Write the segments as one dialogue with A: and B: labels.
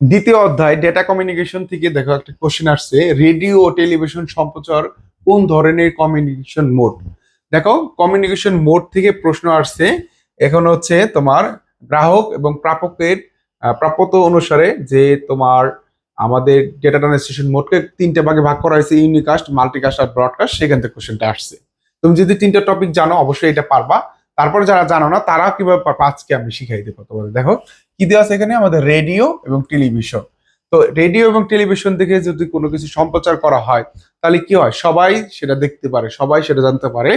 A: দ্বিতীয় অধ্যায় data communication থেকে দেখো একটা কোশ্চেন আসছে রেডিও ও টেলিভিশন সম্প্রচার কোন ধরনের কমিউনিকেশন মোড দেখো কমিউনিকেশন মোড থেকে প্রশ্ন আসছে, এখন হচ্ছে তোমার গ্রাহক এবং প্রাপকের প্রাপ্যতা অনুসারে যে তোমার আমাদের ডেটা ট্রান্সলেশন মোডকে তিনটে ভাগে ভাগ করা হয়েছে ইউনিকাস্ট মাল্টিকাস্ট আর ব্রডকাস্ট সেখান থেকে কোশ্চেনটা আসছে। তুমি যদি তিনটা টপিক জানো, অবশ্যই এটা পারবা। তারপর যারা জানো না তারা কীভাবে আজকে আমি শিখাই দেবো তোমাদের। দেখো কি দেওয়া আছে এখানে? আমাদের রেডিও এবং টেলিভিশন। তো রেডিও এবং টেলিভিশন থেকে যদি কোনো কিছু সম্প্রচার করা হয়, তাহলে কি হয়? সবাই সেটা দেখতে পারে, সবাই সেটা জানতে পারে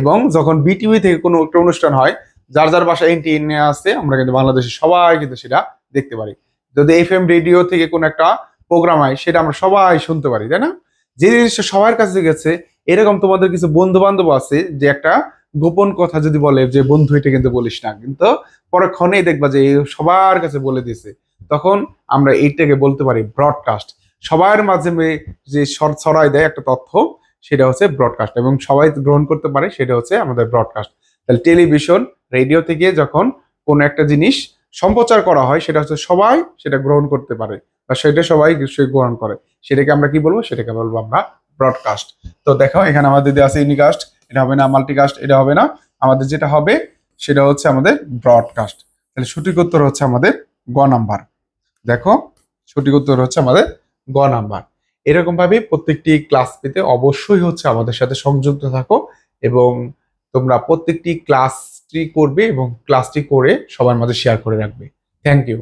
A: এবং যখন বিটিভি থেকে কোনো একটা অনুষ্ঠান হয়, যার যার বাসায় এনটিএন আছে, আমরা কিন্তু বাংলাদেশে সবাই কিন্তু সেটা দেখতে পারি। যদি এফ এম রেডিও থেকে কোনো একটা প্রোগ্রাম হয়, সেটা আমরা সবাই শুনতে পারি, তাই না? যে জিনিসটা সবার কাছে গেছে, এরকম তোমাদের কিছু বন্ধু বান্ধব আছে, যে একটা গোপন কথা যদি বলে যে, বন্ধু, এটা কিন্তু বলিস না। কিন্তু পরক্ষণেই দেখবা যে সবার কাছে বলে দিছে তখন আমরা এইটাকে বলতে পারি ব্রডকাস্ট সবার মাঝে যে ছড়াই দেয় একটা তথ্য, সেটা হচ্ছে ব্রডকাস্ট এবং সবাই গ্রহণ করতে পারে, সেটা হচ্ছে আমাদের ব্রডকাস্ট তাহলে টেলিভিশন রেডিও থেকে যখন কোনো একটা জিনিস সম্প্রচার করা হয়, সেটা হচ্ছে সবাই সেটা গ্রহণ করতে পারে বা সেটা সবাই গ্রহণ করে। সেটাকে আমরা কি বলব? সেটাকে বলব আমরা ব্রডকাস্ট তো দেখো, এখানে আমাদের আছে ইউনিকাস্ট এটা হবে না মাল্টিকাস্ট এটা হবে না। আমাদের যেটা হবে, সেটা হচ্ছে আমাদের ব্রডকাস্ট তাহলে সঠিক উত্তর হচ্ছে আমাদের গ নাম্বার। দেখো, সঠিক উত্তর হচ্ছে আমাদের গ নাম্বার। এরকম ভাবে প্রত্যেকটি ক্লাস পেতে অবশ্যই হচ্ছে আমাদের সাথে সংযুক্ত থাকো এবং তোমরা প্রত্যেকটি ক্লাসটি করবে এবং ক্লাসটি করে সবার মাঝে শেয়ার করে রাখবে। Thank you